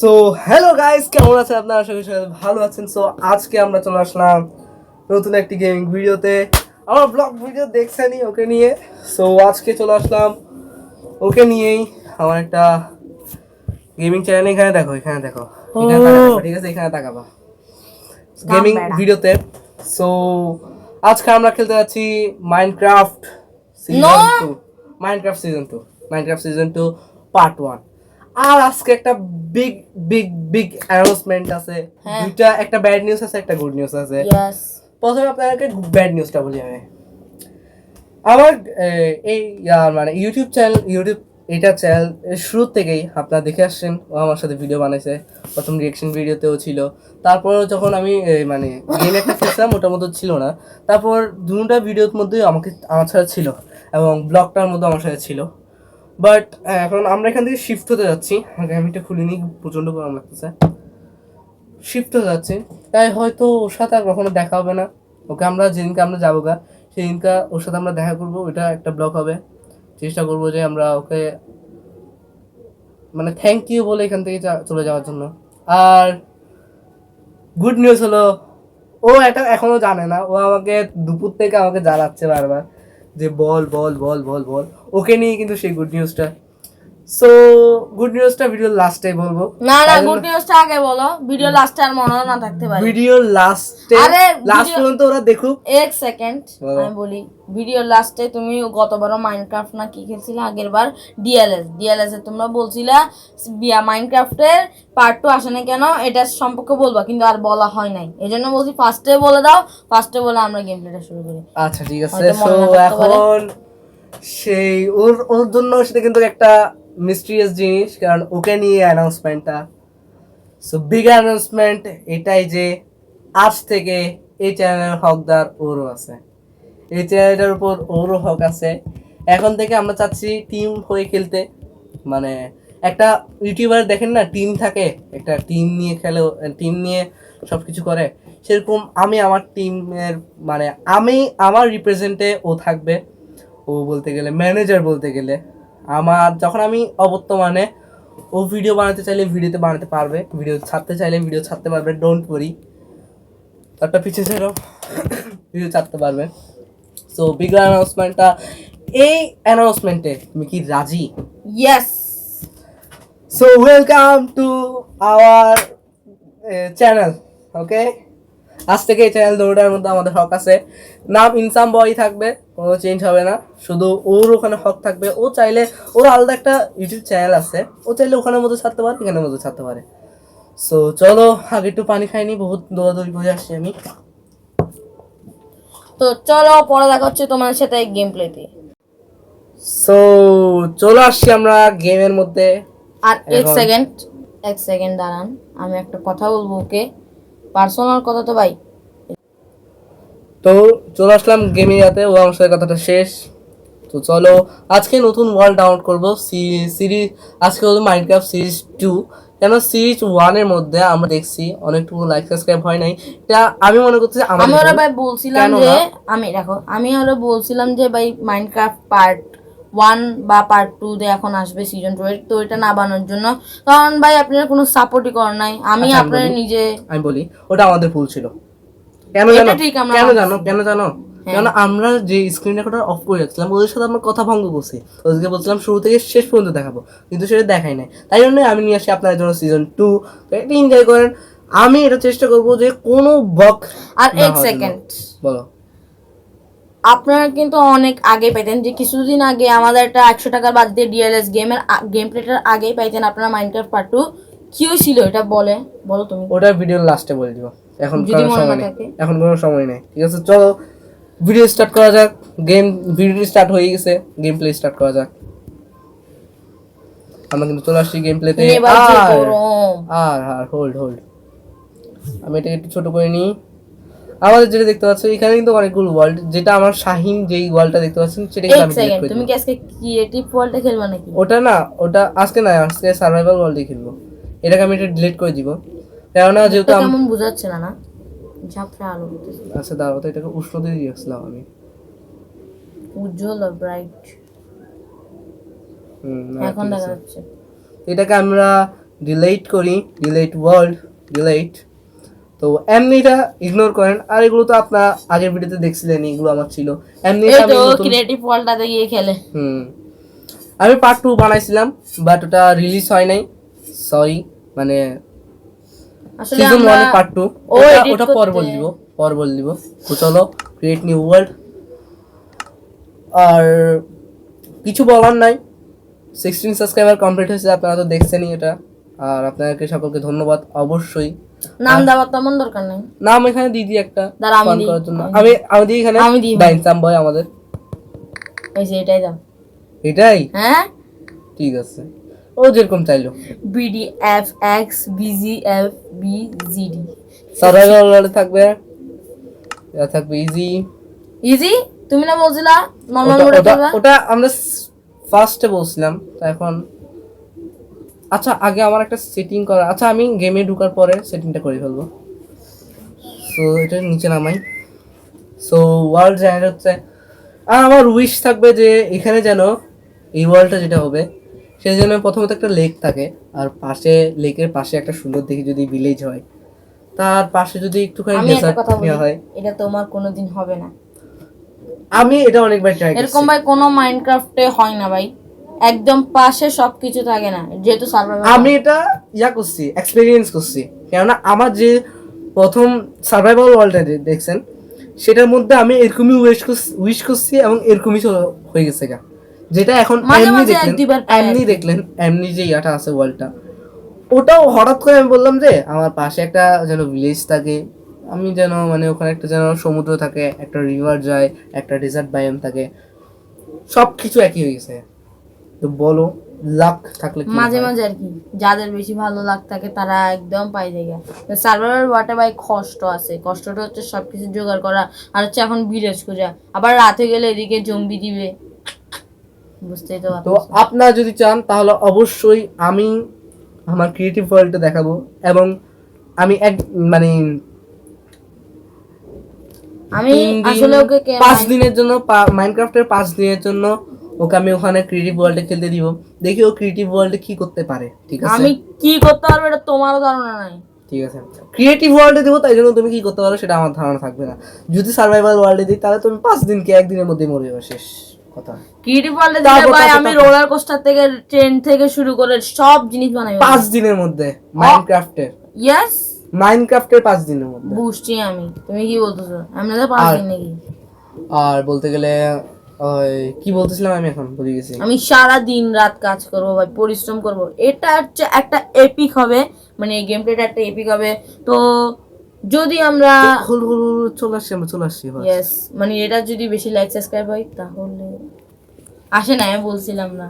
So hello guys কেমন আছেন আপনারা? আশা করি সবাই ভালো আছেন। সো আজকে আমরা চলে আসলাম নতুন একটি গেমিং ভিডিওতে আমার ব্লগ ভিডিও দেখছেনই ওকে নিয়ে। সো আজকে চলে আসলাম ওকে নিয়েই আমার একটা গেমিং চ্যানেল এখানে দেখো এখানে দেখো। এখানে তাকাবা, ঠিক আছে? এখানে তাকাবা। গেমিং বেড়া। ভিডিওতে সো আজকে আমরা খেলতে যাচ্ছি Minecraft season No! Two Minecraft season two Minecraft season two part one আর আজকে একটা বিগ বিগ বিগ অ্যানাউন্সমেন্ট আছে। হ্যাঁ। দুইটা একটা ব্যাড নিউজ আছে একটা গুড নিউজ আছে। প্রথমে আপনাদেরকে ব্যাড নিউজটা বলি আমি। আমার এই মানে ইউটিউব চ্যানেল ইউটিউব এটা চ্যানেল শুরু থেকেই আপনারা দেখে আসছেন। ও আমার সাথে ভিডিও বানাইছে। প্রথম রিয়েকশন ভিডিওতেও ছিল। তারপর যখন আমি মানে গেম একটা খেলছিলাম ওটার মতো ছিল না। তারপর দুটা ভিডিওর মধ্যেই আমাকে আমার সাথে ছিল। এবং ব্লগটার মধ্যে আমার সাথে ছিল। বাট এখন আমরা এখান থেকে শিফট হতে যাচ্ছি। আগে আমি এটা খুলিনি প্রচণ্ড গরম লাগতেছে। শিফট হয়ে যাচ্ছে। তাই হয়তো ওর সাথে আর কখনো দেখা হবে না। ওকে আমরা যেদিনকে আমরা যাব গা, সেদিনকে ওর সাথে আমরা দেখা করব। ওইটা একটা ব্লগ হবে। চেষ্টা করব যে আমরা ওকে মানে থ্যাংক ইউ বলে এখান থেকে চলে যাওয়ার জন্য। আর গুড নিউজ হলো, ও এটা এখনও জানে না। ও আমাকে দুপুর থেকে আমাকে জ্বালাচ্ছে বারবার। যে বল বল বল বল বল। ওকে নিয়ে কিন্তু সেই গুড নিউজটা সো গুড নিউজটা ভিডিওর লাস্টে বলব। না না গুড নিউজটা আগে বলো। ভিডিও লাস্টে আর মনে না থাকতে পারে। ভিডিওর লাস্টে আরে, লাস্ট পর্যন্ত ওরা দেখুক। এক সেকেন্ড আমি বলি ভিডিও লাস্টে তুমি গতবারও মাইনক্রাফট না কি খেলছিলে? আগের বার ডিএলএস ডিএলএস এ তোমরা বলছিলা বিয়া মাইনক্রাফটের পার্ট টু আসে না কেন? এটা সম্পর্কে বলবা কিন্তু আর বলা হয় নাই। এই জন্য বলছি ফার্স্টে বলে দাও ফার্স্টে বলে আমরা গেম প্লেটা শুরু করি। আচ্ছা ঠিক আছে। সো। এখন সেই ওর ওর জন্য সেটা কিন্তু একটা মিস্ট্রিয়াস জিনিস, কারণ ওকে নিয়ে অ্যানাউন্সমেন্টটা সো বিগ অ্যানাউন্সমেন্ট এটাই যে আজ থেকে এই চ্যানেলের হকদার ওরও আছে। এই চ্যানেলটার উপর ওরও হক আছে। এখন থেকে আমরা চাচ্ছি টিম হয়ে খেলতে। মানে একটা ইউটিউবার দেখেন না টিম থাকে, একটা টিম নিয়ে খেলে টিম নিয়ে সব কিছু করে। সেরকম আমি আমার টিমের মানে আমি আমার রিপ্রেজেন্টে ও থাকবে। ও বলতে গেলে ম্যানেজার বলতে গেলে। আমার যখন আমি অবর্তমানে ও ভিডিও বানাতে চাইলে ভিডিওতে বানাতে পারবে ভিডিও ছাড়তে চাইলে ভিডিও ছাড়তে পারবে ডোন্ট ওয়ারি একটা পিছিয়ে ছিল ভিডিও ছাড়তে পারবে। সো বিগ অ্যানাউন্সমেন্টটা এই অ্যানাউন্সমেন্টে তুমি কি রাজি? Yes so welcome to our channel okay আজ থেকে এই চ্যানেল দুটার মধ্যে আমাদের হক আছে। নাম ইনসাম বয় থাকবে কোনো চেঞ্জ হবে না। শুধু ওর ওখানে হক থাকবে। ও চাইলে ওর আলাদা একটা ইউটিউব চ্যানেল আছে। ও চাইলে ওখানের মধ্যে ছাড়তে পারে এখানের মধ্যে ছাড়তে পারে। সো চলো আগে একটু পানি খাইনি বহুত দৌড়াদৌড়ি করে আসছি আমি। তো চলো পরে দেখা হচ্ছে তোমার সাথে গেম প্লেতে সো চলে আসছি আমরা গেমের মধ্যে। আর এক সেকেন্ড এক সেকেন্ড দাঁড়ান আমি একটা কথা বলব ওকে পার্সোনাল কথা তো ভাই। তো চলে আসলাম গেমে যাতে ও আমার সাথে কথাটা শেষ। তো চলো আজকে নতুন ওয়ার্ল্ড ডাউনলোড করব সিরিজ আজকে হলো মাইনক্রাফট সিরিজ টু কেন সিরিজ ওয়ানের মধ্যে আমরা দেখছি অনেকটুকু লাইক সাবস্ক্রাইব হয় নাই। এটা আমি মনে করছি আমি ওরা ভাই বলছিলাম যে আমি দেখো আমি ওরা বলছিলাম যে ভাই মাইনক্রাফট পার্ট ওয়ান বা পার্ট টু তে এখন আসবে সিজন টু তো এটা না বানানোর জন্য। কারণ ভাই আপনারা কোনো সাপোর্টই করেন নাই। আমি আচ্ছা, আপনার নিজে আমি বলি ওটা আমাদের ভুল ছিল। কেন জানো? কেন জানো? কেন জানো? হ্যাঁ। কেন আমরা যে স্ক্রিন রেকর্ডার অফ করে রাখছিলাম ওদের সাথে আমরা কথা ভঙ্গ করছি। ওদেরকে বলছিলাম শুরু থেকে শেষ পর্যন্ত দেখাবো। কিন্তু সেটা দেখাই নাই। তাই জন্য আমি নিয়ে আসি আপনাদের জন্য সিজন টু এনজয় করেন। আমি এটা চেষ্টা করব যে কোনো বক আর এক সেকেন্ড বলো। আপনারা কিন্তু অনেক আগে পাইতেন যে কিছুদিন আগে আমাদের একটা একশো টাকার বাদ দিয়ে ডিএলএস গেমের গেম প্লেটার আগেই পাইতেন আপনারা মাইনক্রাফট পার্ট টু কি ছিল এটা বলে? বলো তুমি। ওটা ভিডিওর লাস্টে বলে দিব। এখন যদি সময় নেই। এখন কোনো সময় নেই। ঠিক আছে চলো ভিডিও স্টার্ট করা যাক। গেম ভিডিও স্টার্ট হয়ে গেছে। গেম প্লে স্টার্ট করা যাক। আমরা কিন্তু চলে আসছি গেম প্লেতে আর আর হোল্ড হোল্ড আমি এটাকে একটু ছোট করে নিই। আমাদের যেটা দেখতে পাচ্ছ এখানে কিন্তু অনেকগুলো ওয়ার্ল্ড যেটা আমার শাহিন যেই ওয়ার্ল্ডটা দেখতে পাচ্ছেন সেটা কিন্তু আমি delete সেকেন্ড করে তুমি কি আজকে ক্রিয়েটিভ ওয়ার্ল্ডে খেলবা নাকি? ওটা না ওটা আজকে না আজকে সার্ভাইভাল ওয়ার্ল্ডে খেলব। এটাকে আমি এটা ডিলিট করে দিব। কেননা যেহেতু কেমন বুঝাচ্ছে না না? ঝাপসা আলো। আচ্ছা দাঁড়াও তো এটাকে উষ্ণতে দিয়ে রাখছিলাম আমি। উজ্জ্বল আর ব্রাইট হুম, এখন দেখা যাচ্ছে। এটাকে আমরা ডিলেট করি ডিলেট ওয়ার্ল্ড ডিলেট তো এমনিটা ইগনোর করেন। আর এগুলো তো আপনার আগের ভিডিওতে দেখছিলেন এগুলো আমার ছিল। এমনি ক্রিয়েটিভ ওয়ার্ল্ডটাতে গিয়ে খেলে। হুম। আমি পার্ট টু বানাইছিলাম বাট ওটা রিলিজ হয় নাই। সরি মানে আসলে সিজন ওয়ান পার্ট টু ওটা পর বল দিব পর বল দিব। তো চলো ক্রিয়েট নিউ ওয়ার্ল্ড আর কিছু বলার নাই। সিক্সটিন সাবস্ক্রাইবার কমপ্লিট হয়েছে আপনারা তো দেখছেনই এটা। আর আপনাদেরকে সকলকে ধন্যবাদ অবশ্যই। নাম দেওয়ার তেমন দরকার নেই। নাম এখানে দিয়ে দিই একটা আমি আমি আমি দিই এখানে? আমি দিই। আমাদের। এই যে এটাই দাও। এটাই? হ্যাঁ? ঠিক আছে। ও যেরকম চাইলো। BD F X BG F B G D survival থাকবে? এটা থাকবে ইজি ইজি তুমি না বলছিলা? নর্মাল মোডে ওটা- আমরা ফার্স্টে বলছিলাম এখন আচ্ছা আগে আমার একটা সেটিং করা। আচ্ছা আমি গেমে ঢুকার পরে সেটিংটা করে ফেলব। সো এটা নিচে নামাই। সো ওয়ার্ল্ড জেনারেট হচ্ছে আর আমার উইশ থাকবে যে এখানে যেন এই ওয়ার্ল্ডটা যেটা হবে সেই জন্য প্রথমত একটা লেক থাকে আর পাশে লেকের পাশে একটা সুন্দর দেখে যদি ভিলেজ হয়। তার পাশে যদি একটুখানি ডেজার্ট বলি হয়। এটা তোমার কোনোদিন হবে না। আমি এটা অনেকবার ট্রাই করছি। এরকম ভাই কোনো মাইনক্রাফটে হয় না ভাই। একদম পাশে সবকিছু থাকে না যেহেতু সার্ভাইভাল আমি এটা ইয়া করছি এক্সপিরিয়েন্স করছি। কেননা আমার যে প্রথম সার্ভাইভাল ওয়ার্ল্ডটা দেখছেন সেটার মধ্যে আমি এরকমই উইশ করছি উইশ করছি এবং এরকমই হয়ে গেছে গা। যেটা এখন এমনি দেখলেন এমনি দেখলেন এমনি যে ইয়াটা আছে ওয়ার্ল্ডটা ওটাও হঠাৎ করে আমি বললাম যে আমার পাশে একটা যেন ভিলেজ থাকে আমি যেন মানে ওখানে একটা যেন সমুদ্র থাকে একটা রিভার যায় একটা ডেজার্ট বায়াম থাকে সব কিছু একই হয়ে গেছে। তো বলো লাক থাকলে মাঝে মাঝে আর কি যাদের বেশি ভালো লাগ থাকে তারা একদম পাই জায়গা সার্ভাইভাল ওয়াটে ভাই কষ্ট আছে কষ্টটা হচ্ছে সবকিছু জোগাড় করা আর হচ্ছে এখন বিরেজ খোঁজা। আবার রাতে গেলে এদিকে জম্বি দিবে। বুঝতেই তো তো আপনারা যদি চান তাহলে অবশ্যই আমি আমার ক্রিয়েটিভ ওয়ার্ল্ডটা দেখাবো এবং আমি এক মানে আমি আসলে ওকে পাঁচ দিনের জন্য মাইনক্রাফটের পাঁচ দিনের জন্য ওকে আমি ওখানে ক্রিয়েটিভ ওয়ার্ল্ডে খেলতে দিব। দেখি ও ক্রিয়েটিভ ওয়ার্ল্ডে কি করতে পারে ঠিক আছে? আমি কি করতে পারব এটা তোমারও ধারণা নাই। ঠিক আছে। ক্রিয়েটিভ ওয়ার্ল্ডে দেবো তাই জন্য তুমি কি করতে পারো সেটা আমার ধারণা থাকবে না। যদি সার্ভাইভাল ওয়ার্ল্ডে দিই তাহলে তুমি পাঁচ দিনকে একদিনের মধ্যে মরে যাবে শেষ কথা। ক্রিয়েটিভ ওয়ার্ল্ডে দিলে ভাই আমি রোলার কোস্টার থেকে ট্রেন থেকে শুরু করে সব জিনিস বানাই পাঁচ দিনের মধ্যে মাইনক্রাফটের ইয়েস মাইনক্রাফটের পাঁচ দিনের মধ্যে। বুঝছি আমি। তুমি কি বলতেছো? আমি তো পাঁচ দিন নাকি? আর বলতে গেলে ওই কি বলতেছিলাম আমি এখন? ভুলে গেছি। আমি সারা দিন রাত কাজ করব ভাই পরিশ্রম করব। এটা হচ্ছে একটা এপিক হবে। মানে এই গেম প্লেটা একটা এপিক হবে। তো যদি আমরা হুল হুল হুল চলে আসছি আমরা চলে আসছি ইয়েস মানে এটা যদি বেশি লাইক সাবস্ক্রাইব হয় তাহলে আসে না আমি বলছিলাম না।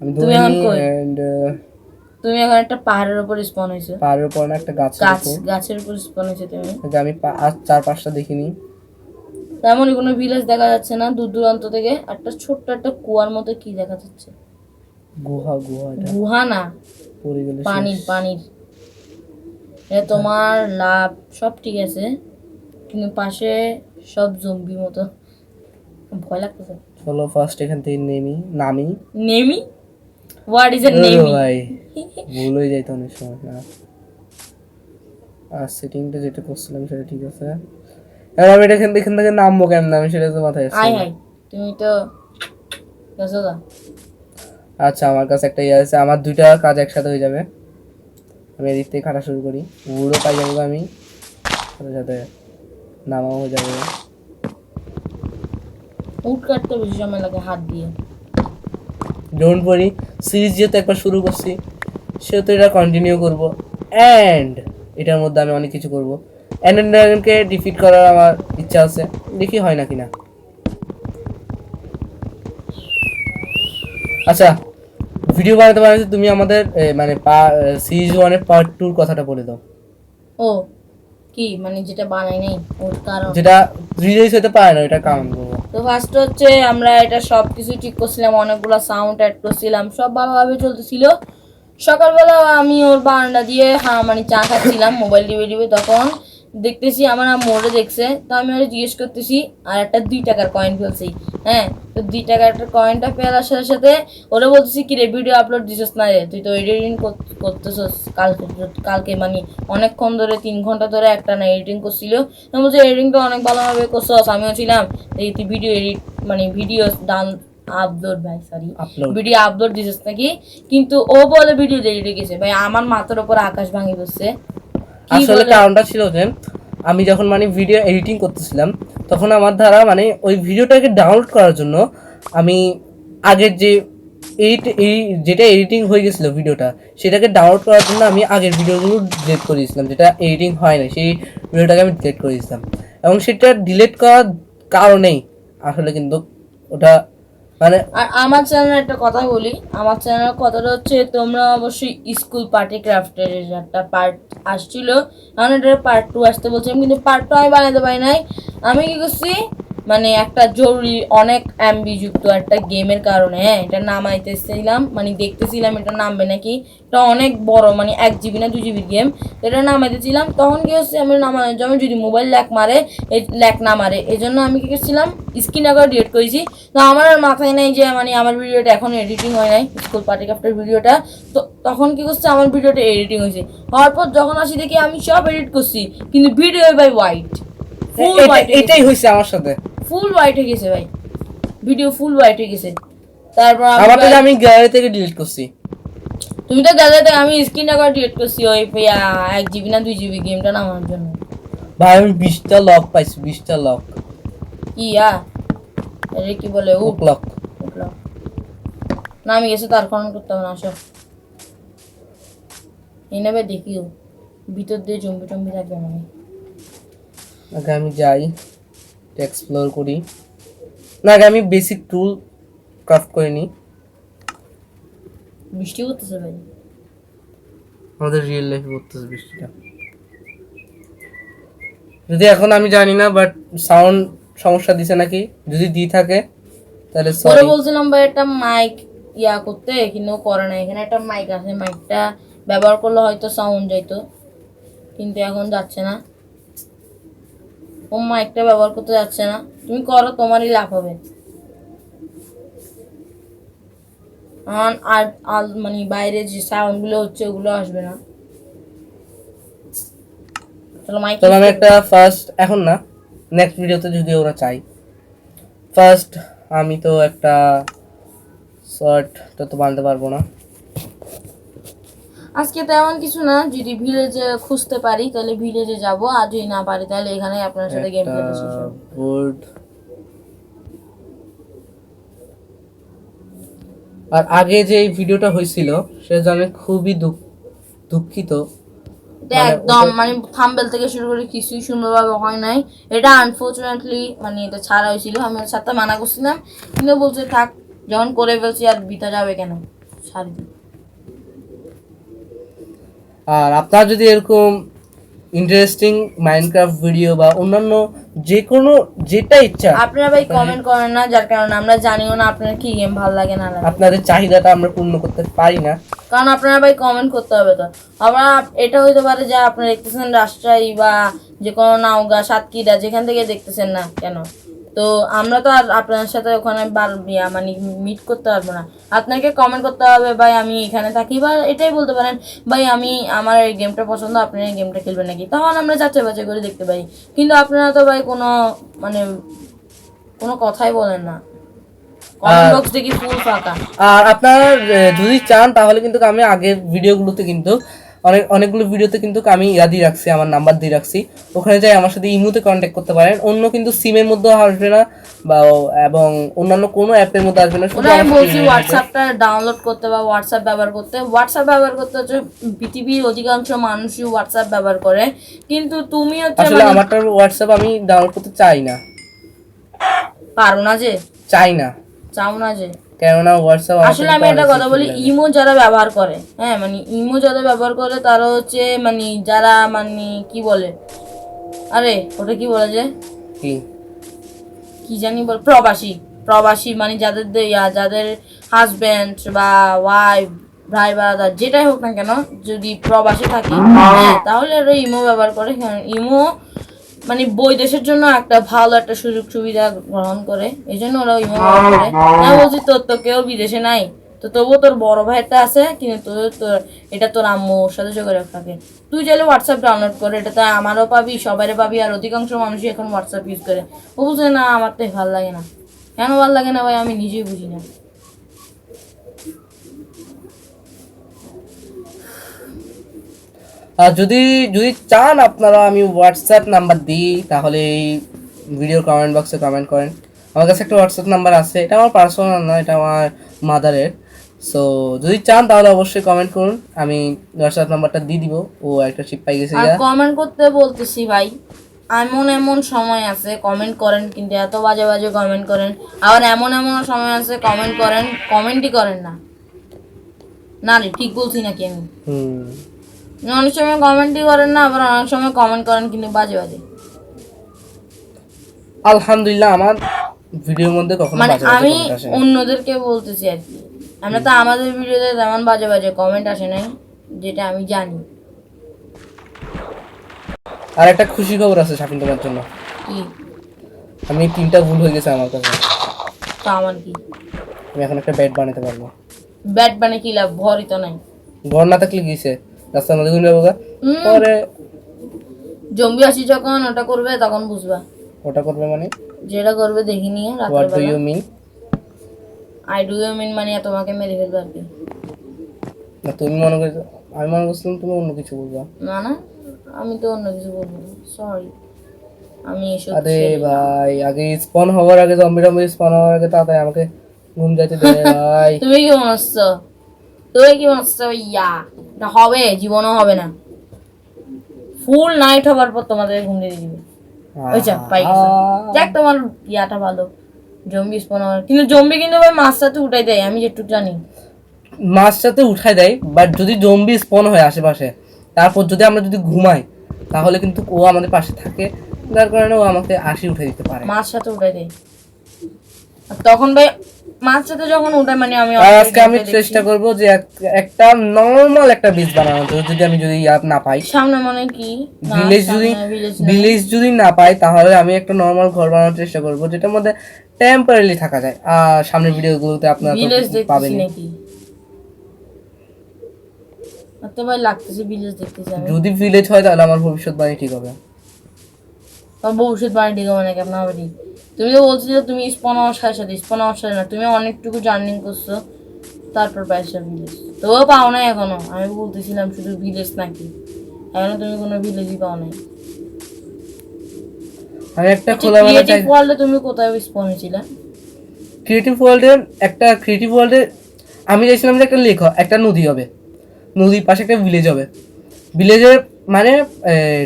তুমি এখন কই? uh, তুমি এখন একটা পাহাড়ের উপর স্পন হয়েছো। পাহাড়ের উপর না একটা গাছ গাছ গাছের উপর স্পন হয়েছে তুমি। আমি চার পাঁচটা দেখিনি। তেমনই কোনো ভিলেজ দেখা যাচ্ছে না দূর দূরান্ত থেকে। একটা ছোট্ট একটা কুয়ার মতো কি দেখা যাচ্ছে? গুহা গুহা গুহা না পানির পানির। এটা তোমার লাভ সব ঠিক আছে কিন্তু পাশে সব জম্বি মতো। ভয় লাগতেছে। চলো ফার্স্ট এখান থেকে নেমি নামি। নেমি? হোয়াট ইজ এ নেমি? ভাই ভুল হয়ে যাইতো অনেক সময় না। আর সেটিংটা যেটা করছিলাম সেটা ঠিক আছে। এবার আমি এটা এখান থেকে নামবো কেমন? আমি সেটা তো মাথায় আসছে আয় হাই তুমি তো গেছো গা। আচ্ছা আমার কাছে একটা ইয়ে আছে। আমার দুইটা কাজ একসাথে হয়ে যাবে। আমি এদিক থেকে খাটা শুরু করি। উড়ো পাই যাব আমি। সাথে সাথে নামাও হয়ে যাবে। উট কাটতে বেশি সময় লাগে হাত দিয়ে। ডোন্ট ওয়ারি সিরিজ যেহেতু একবার শুরু করছি সেহেতু এটা কন্টিনিউ করব। অ্যান্ড এটার মধ্যে আমি অনেক কিছু করব। অ্যান্ড ড্রাগনকে ডিফিট করার আমার ইচ্ছা আছে। দেখি হয় না কিনা। আচ্ছা ভিডিও বানাতে বানাতে তুমি আমাদের মানে সিরিজ ওয়ানের পার্ট টুর কথাটা বলে দাও। ও কি? মানে যেটা বানাই নাই ওর কারণ। যেটা রিলিজ হতে পারে না এটা কারণ বলব। তো ফার্স্ট হচ্ছে আমরা এটা সব কিছু ঠিক করছিলাম অনেকগুলো সাউন্ড অ্যাড করছিলাম সব ভালোভাবে চলতেছিল। সকালবেলা আমি ওর বারান্দা দিয়ে হ্যাঁ মানে চা খাচ্ছিলাম মোবাইল টিভে টিভে তখন দেখতেছি আমার মোড়ে দেখছে তো আমি ওরা জিজ্ঞেস করতেছি আর একটা দুই টাকার কয়েন ফেলছি। হ্যাঁ তো দুই টাকার একটা কয়েনটা ফেলার সাথে সাথে ওরা বলতেছি কি রে ভিডিও আপলোড দিছিস না রে? তুই তো এডিটিং করতেছিস কালকে কালকে মানে অনেকক্ষণ ধরে তিন ঘণ্টা ধরে একটা না এডিটিং করছিল। আমি বলছি এডিটিংটা অনেক ভালোভাবে করছস আমিও ছিলাম। এই তুই ভিডিও এডিট মানে ভিডিও ডান আপলোড ভাই সরি ভিডিও আপলোড দিছিস নাকি? কিন্তু ও বলে ভিডিও এডিটে গেছে। ভাই আমার মাথার উপর আকাশ ভাঙি বসছে আসলে কারণটা ছিল যে আমি যখন মানে ভিডিও এডিটিং করতেছিলাম তখন আমার দ্বারা মানে ওই ভিডিওটাকে ডাউনলোড করার জন্য আমি আগের যে এইট এই যেটা এডিটিং হয়ে গেছিল ভিডিওটা সেটাকে ডাউনলোড করার জন্য আমি আগের ভিডিওগুলো ডিলিট করে দিয়েছিলাম যেটা এডিটিং হয় না সেই ভিডিওটাকে আমি ডিলেট করে দিয়েছিলাম। এবং সেটা ডিলিট করার কারণেই আসলে কিন্তু ওটা মানে আর আমার চ্যানেলে একটা কথা বলি, আমার চ্যানেলের কথাটা হচ্ছে, তোমরা অবশ্যই স্কুল পার্টি ক্রাফটের একটা পার্ট আসছিল। এখন এটার পার্ট টু আসতে বলছিলাম কিন্তু পার্ট টু আমি বানাতে পারি নাই। আমি কি করছি মানে একটা জরুরি অনেক এমবি যুক্ত একটা গেমের কারণে হ্যাঁ এটা নামাইতেছিলাম মানে দেখতেছিলাম এটা নামবে নাকি এটা অনেক বড় মানে এক জিবি না দু জিবির গেম এটা নামাইতেছিলাম তখন কি হচ্ছে আমি নামানোর জন্য যদি মোবাইল ল্যাক মারে ল্যাক না মারে এই জন্য আমি কি করছিলাম স্ক্রিন আগে ডিলিট করেছি তো আমার আর মাথায় নেই যে মানে আমার ভিডিওটা এখন এডিটিং হয় নাই স্কুল পার্টি ক্রাফটের ভিডিওটা তো তখন কি করছে আমার ভিডিওটা এডিটিং হয়েছে হওয়ার পর যখন আসি দেখি আমি সব এডিট করছি কিন্তু ভিডিও বাই হোয়াইট এটাই হয়েছে আমার সাথে। ফুল হোয়াইট হয়ে গেছে ভাই। ভিডিও ফুল হোয়াইট হয়ে গেছে। তারপর আমি আমার ভাই- আমি গ্যালারি থেকে ডিলিট করছি। তুমি তো দাদাতে আমি স্ক্রিন আবার ডিলিট করছি ওই এক জিবি না দুই জিবি গেমটা নামানোর জন্য। ভাই আমি বিশটা লক পাইছি বিশটা লক কি ইয়া আরে কি বলে ও লক না আমি এসে তার কারণ করতে হবে না আসো। এই নেবে দেখিও ভিতর দিয়ে জম্বি টম্বি থাকবে মানে। আগে আমি যাই। এক্সপ্লোর করি। না আগে আমি বেসিক টুল ক্রাফট করে নিই। বৃষ্টি করতেছে ভাই। আমাদের রিয়েল লাইফে করতেছে বৃষ্টিটা। যদি এখন আমি জানি না বাট সাউন্ড সমস্যা দিছে নাকি যদি দি থাকে তাহলে পরে সরি বলছিলাম ভাই একটা মাইক ইয়া করতে কিন্তু করে না এখানে একটা মাইক আছে মাইকটা ব্যবহার করলে হয়তো সাউন্ড যাইতো কিন্তু এখন যাচ্ছে না। ও মাইকটা ব্যবহার করতে যাচ্ছে না। তুমি করো তোমারই লাভ হবে। আর মানে বাইরে যে সাউন্ডগুলো হচ্ছে ওগুলো আসবে না। চলো মাইক তবে আমি একটা ফার্স্ট এখন না নেক্সট ভিডিওতে যদি ওরা চাই। ফার্স্ট আমি তো একটা শর্ট তো বানাতে পারব না। আজকে তেমন কিছু না যদি ভিলেজে খুঁজতে পারি তাহলে ভিলেজে যাব। আর যদি না পারি তাহলে এখানে আপনার সাথে গেম খেলতে শেষ। বোর্ড আর আগে যে এই ভিডিওটা হয়েছিল সেটা আমি খুবই দুঃখ- দুঃখিত। একদম মানে থাম্বেল থেকে শুরু করে কিছুই সুন্দরভাবে হয় নাই। এটা আনফর্চুনেটলি মানে এটা ছাড়া হয়েছিল। আমি সাথে মানা করছিলাম। কিন্তু বলছে থাক যখন করে ফেলছি আর বিতা যাবে কেন? ছাড়ি। আর আপনার যদি এরকম ইন্টারেস্টিং মাইনক্রাফট ভিডিও বা অন্যান্য যে কোনো যেটা ইচ্ছা আপনারা ভাই কমেন্ট করেন না যার কারণে আমরা জানিও না আপনার কি গেম ভালো লাগে না লাগে। আপনাদের চাহিদাটা আমরা পূর্ণ করতে পারি না। কারণ আপনারা ভাই কমেন্ট করতে হবে তো। আমরা এটা হইতে পারে যে আপনারা দেখতেছেন রাজশাহী বা যে কোনো নাওগা সাতক্ষীরা যেখান থেকে দেখতেছেন না কেন? তো আমরা তো আর আপনার সাথে ওখানে বার মানে মিট করতে পারব না। আপনাকে কমেন্ট করতে হবে ভাই আমি এখানে থাকি। বা এটাই বলতে পারেন ভাই আমি আমার এই গেমটা পছন্দ আপনি এই গেমটা খেলবেন নাকি? তখন আমরা যাচাই বাছাই করে দেখতে পারি কিন্তু আপনারা তো ভাই কোনো মানে কোনো কথাই বলেন না। আর আপনারা যদি চান তাহলে কিন্তু আমি আগের ভিডিওগুলোতে কিন্তু অনেক অনেকগুলো ভিডিওতে কিন্তু আমি ইয়া দিয়ে রাখছি আমার নাম্বার দিয়ে রাখছি। ওখানে যাই আমার সাথে ইমুতে কন্ট্যাক্ট করতে পারেন। অন্য কিন্তু সিমের মধ্যে আসবে না বা এবং অন্যান্য কোনো অ্যাপের মধ্যে আসবে না শুধু আমি বলছি হোয়াটসঅ্যাপটা ডাউনলোড করতে বা হোয়াটসঅ্যাপ ব্যবহার করতে। হোয়াটসঅ্যাপ ব্যবহার করতে হচ্ছে পৃথিবীর অধিকাংশ মানুষই হোয়াটসঅ্যাপ ব্যবহার করে। কিন্তু তুমি হচ্ছে আসলে মানে আমারটা হোয়াটসঅ্যাপ আমি ডাউনলোড করতে চাই না। পারো না যে? চাই না। চাও না যে? কেননা হোয়াটসঅ্যাপ আসলে আমি একটা কথা বলি ইমো যারা ব্যবহার করে হ্যাঁ মানে ইমো যারা ব্যবহার করে তারা হচ্ছে মানে যারা মানে কি বলে আরে ওটা কি বলে যে? কি? কি জানি বল প্রবাসী প্রবাসী মানে যাদের যাদের হাজবেন্ড বা ওয়াইফ ভাই বাদার যেটাই হোক না কেন যদি প্রবাসে থাকি হ্যাঁ তাহলে ওরা ইমো ব্যবহার করে ইমো মানে বৈদেশের জন্য একটা ভালো একটা সুযোগ সুবিধা গ্রহণ করে। এই জন্য ওরা ইমো করে। না বলছি তোর তো কেউ বিদেশে নাই। তো তবুও তোর বড় ভাইটা আছে কিন্তু তোর তোর এটা তোর আম্মুর সাথে যোগাযোগ থাকে। তুই চাইলে হোয়াটসঅ্যাপ ডাউনলোড করে এটা তো আমারও পাবি সবারই পাবি আর অধিকাংশ মানুষই এখন হোয়াটসঅ্যাপ ইউজ করে। ও বলছে না আমার তো ভালো লাগে না। কেন ভালো লাগে না ভাই? আমি নিজেই বুঝি না। যদি যদি চান আপনারা আমি হোয়াটসঅ্যাপ নাম্বার দিই তাহলে এই ভিডিও কমেন্ট বক্সে কমেন্ট করেন। আমার কাছে একটা হোয়াটসঅ্যাপ নাম্বার আছে এটা আমার পার্সোনাল না এটা আমার মাদারের সো যদি চান তাহলে অবশ্যই কমেন্ট করুন আমি হোয়াটসঅ্যাপ নাম্বারটা দিয়ে দিব ও একটা শিপ পাই গেছে কমেন্ট করতে বলতেছি ভাই এমন এমন সময় আছে কমেন্ট করেন কিন্তু এত বাজে বাজে কমেন্ট করেন। আবার এমন এমন সময় আছে কমেন্ট করেন কমেন্টই করেন না। না রে ঠিক বলছি নাকি আমি? হুম। অনেক সময় কমেন্টই করেন না আবার অনেক সময় কমেন্ট করেন কিন্তু বাজে বাজে। আলহামদুলিল্লাহ আমার ভিডিওর মধ্যে কখনো মানে আমি। অন্যদেরকে বলতেছি আর কি। আমরা তো আমাদের ভিডিওতে তেমন বাজে বাজে কমেন্ট আসে নাই যেটা আমি জানি। আর একটা খুশি খবর আছে শাপিং তোমার জন্য। কি? আমি তিনটা ভুল হয়ে গেছে আমার কাছে। তো আমার কি? আমি এখন একটা ব্যাট বানাতে পারব। ব্যাট বানে কি লাভ? ভরই তো নাই। ঘর না থাকলে গিয়েছে রাস্তার মধ্যে ঘুরে যাব পরে জম্বি আসি যখন ওটা করবে তখন বুঝবা। ওটা করবে মানে? যেটা করবে দেখি নিয়ে what do you mean I do you mean মানে তোমাকে মেরে ফেলবে আর কি। না তুমি মনে করছ আমি মনে করছিলাম তুমি অন্য কিছু বলবা। না না আমি তো অন্য কিছু বলব না সরি আমি এসব আরে ভাই আগে স্পন হওয়ার আগে জম্বি টম্বি স্পন হওয়ার আগে তাড়াতাড়ি আমাকে ঘুম যাইতে দে ভাই। তুমি কি মনস্ত তুমি কি ইয়া না হবে জীবনও হবে না। ফুল নাইট হবার পর তোমাদের ঘুম দিয়ে দিবে। ওই পাই গেছে। তোমার ইয়াটা ভালো জম্বি স্পন কিন্তু জম্বি কিন্তু ভাই উঠাই দেয় আমি যেটুকু জানি। মাছ সাথে উঠাই দেয় বাট যদি জম্বি স্পন হয় আশেপাশে তারপর যদি আমরা যদি ঘুমাই তাহলে কিন্তু ও আমাদের পাশে থাকে যার কারণে ও আমাকে আশি উঠে দিতে পারে। মাছ সাথে উঠাই দেয়। আর তখন ভাই মাছ সাথে যখন উঠায় মানে আমি আজকে আমি চেষ্টা করব যে একটা নর্মাল একটা বীজ বানানো যদি আমি যদি না পাই। সামনে মানে কি? ভিলেজ যদি ভিলেজ যদি না পাই তাহলে আমি একটা নর্মাল ঘর বানানোর চেষ্টা করব যেটার মধ্যে টেম্পোরারি থাকা যায়। আর সামনের ভিডিওগুলোতে আপনারা তো পাবেন যদি ভিলেজ হয় তাহলে আমার ভবিষ্যৎবাণী ঠিক হবে। তোর ভবিষ্যৎ বাণী ঠিক হবে নাকি আপনার হবে ঠিক? তুমি তো বলছিলে তুমি স্পন আমার সাথে স্পন সাথে না তুমি অনেকটুকু জার্নিং করছ তারপর পাইছো ভিলেজ তবুও পাও নাই এখনও আমি বলতেছিলাম শুধু ভিলেজ নাকি। এখনও তুমি কোনো ভিলেজই পাও নাই। আমি একটা খোলামেলা চাই ক্রিয়েটিভ ওয়ার্ল্ডে তুমি কোথায় স্পন হয়েছিলে ক্রিয়েটিভ ওয়ার্ল্ডের একটা ক্রিয়েটিভ ওয়ার্ল্ডের আমি চাইছিলাম যে একটা লেখ একটা নদী হবে। নদীর পাশে একটা ভিলেজ হবে। ভিলেজের মানে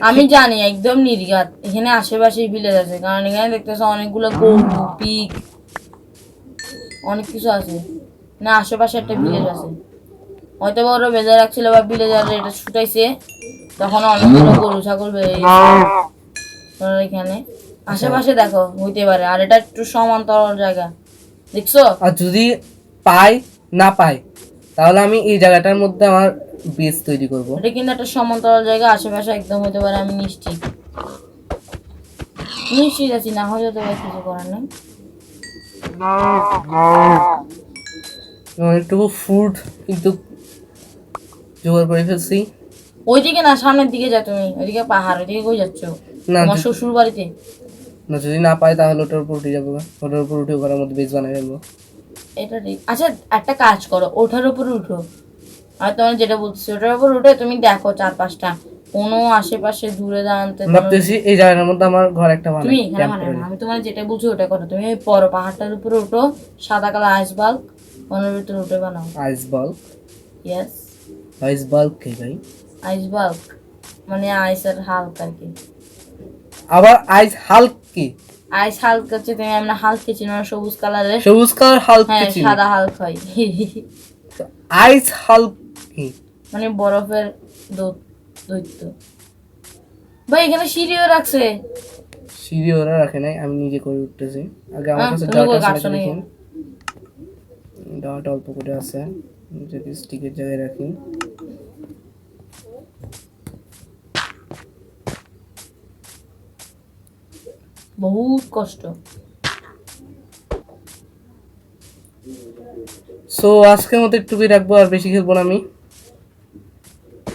আমি জানি একদম নির্ঘাত। এখানে আশেপাশে ভিলেজ আছে কারণ এখানে দেখতেছো অনেকগুলো গরু পিক অনেক কিছু আছে। না আশেপাশে একটা ভিলেজ আছে। হয়তো বা ওরা বেঁধে রাখছিল বা ভিলেজার এটা ছুটাইছে তখন অনেকগুলো গরু ছাগল বেড়ে এখানে। আশেপাশে দেখো হইতে পারে আর এটা একটু সমান্তরাল জায়গা। দেখছ? আর যদি পাই না পাই তাহলে আমি এই জায়গাটার মধ্যে আমার বেস তৈরি করব। এটা কিন্তু একটা সমান্তরাল জায়গা আশেপাশে একদম হতে পারে আমি নিশ্চিত। নিশ্চিত আছি না হলে তো কিছু করার নেই। অনেকটুকু ফুড কিন্তু জোগাড় করে ফেলছি। ওইদিকে না সামনের দিকে যা তুমি ওইদিকে পাহাড় ওইদিকে কই যাচ্ছ? না আমার শ্বশুর বাড়িতে না যদি না পাই তাহলে ওটার উপর উঠে যাব। ওটার উপর উঠে ওখানের মধ্যে বেস বানাই ফেলব। এটা আচ্ছা একটা কাজ করো ওঠার উপরে উঠো। আর তোমার যেটা বলছি ওটার উপর উঠে তুমি দেখো চার পাঁচটা কোনো আশেপাশে দূরে দাঁড়াতে ভাবতেছি এই জায়গাটার মধ্যে আমার ঘর একটা বানাই তুমি এখানে মানে আমি তোমার যেটা বলছি ওটা করো। তুমি ওই বড় পাহাড়টার উপরে উঠো সাদা কালার আইস বাল্ব ওনার ভিতরে উঠে বানাও। আইস বল ইয়েস আইস বল কে ভাই? আইস বাল্ব মানে আইসের হালকা আর কি। আবার আইস হাল্ক? কি আইস হালকা হচ্ছে তুমি আমরা হালকা চিনো না সবুজ কালারের সবুজ কালার হাল্ক হ্যাঁ সাদা হালক হয়। আইস হাল্ক কি? মানে বরফের দৈত্য। ভাই এখানে সিঁড়িও রাখছে। সিঁড়ি ওরা রাখে নাই আমি নিজে করে উঠতেছি। আগে আমার কাছে ডাটা আছে দেখুন ডাটা অল্প করে আছে যদি স্টিকের জায়গায় রাখি। বহুত কষ্ট। সো আজকের মতো একটুকুই রাখব আর বেশি খেলব না আমি।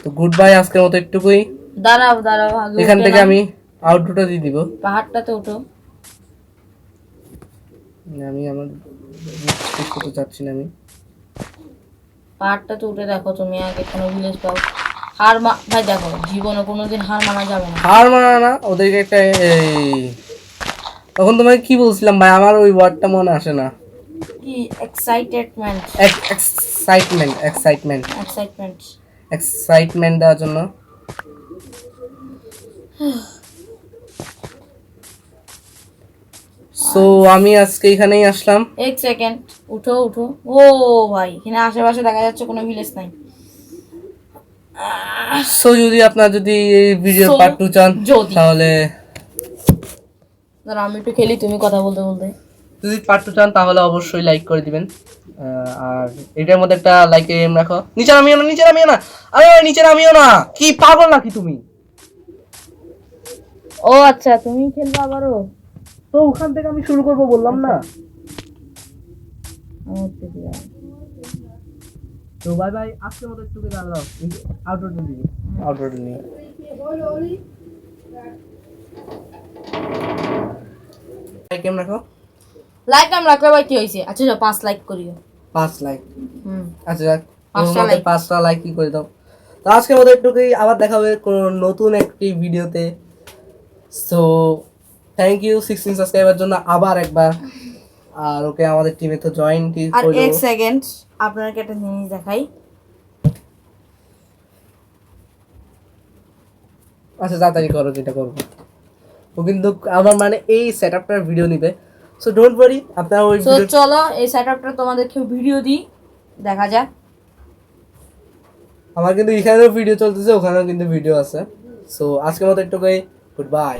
তো গুড বাই আজকের মতো একটুকুই। দাঁড়াও দাঁড়াও এখান থেকে। আমি আউটডোরটা দিয়ে দিব। পাহাড়টাতে উঠো। আমি আমার করতে চাচ্ছি না আমি। পাহাড়টাতে উঠে দেখো তুমি আগে কোনো ভিলেজ পাও। হার মা ভাই দেখো জীবনে কোনোদিন হার মানা যাবে না। হার মানা না ওদেরকে একটা এই তখন তোমাকে কি বলছিলাম ভাই? আমার ওই ওয়ার্ডটা মনে আসে না। কি? Excitement excitement excitement excitement excitement দেওয়ার জন্য। সো আমি আজকে এখানেই আসলাম। এক সেকেন্ড উঠো উঠো। ও ভাই এখানে আশেপাশে দেখা যাচ্ছে কোনো ভিলেজ নাই। সো যদি আপনার যদি এই ভিডিও পার্ট টু চান। তাহলে দাঁড়া আমি একটু খেলি তুমি কথা বলতে বলতে। যদি পার্ট টু চান তাহলে অবশ্যই লাইক করে দিবেন। আর এটার মধ্যে একটা লাইক এম রাখো। নিচে নামিও না নিচে নামিও না। আরে নিচে নামিও না। কি পাগল নাকি তুমি? ও আচ্ছা তুমি খেলবে আবারও? তো ওখান থেকে আমি শুরু করব বললাম না। আমার তো বাই বাই আজকে মতো একটু দাঁড়াও আউটডোর দিকে আউটডোর নিয়ে লাইক এম রাখো? লাইক আমি রাখলে ভাই কি হয়েছে? আচ্ছা যাও, পাঁচ লাইক করিও। পাঁচ লাইক হুম। আচ্ছা যাক। পাঁচটা লাইক কি করে দাও? তো আজকের মতো একটুকুই। আবার দেখা হবে কোনো নতুন একটি ভিডিওতে। So thank you sixteen subscriber জন্য আবার একবার। আর ওকে আমাদের টিমে তো জয়েন আর এক সেকেন্ড আপনাকে একটা জিনিস দেখাই। আচ্ছা তাড়াতাড়ি করো যেটা করব। ও কিন্তু আমার মানে এই সেট আপটার ভিডিও নিবে। সো ডোন্ট ওয়ারি আপনারা ওই সো চলো এই সেট আপটা তোমাদেরকে ভিডিও দিই দেখা যাক। আমার কিন্তু এখানেও ভিডিও চলতেছে ওখানেও কিন্তু ভিডিও আছে। সো আজকের মতো একটু গুড বাই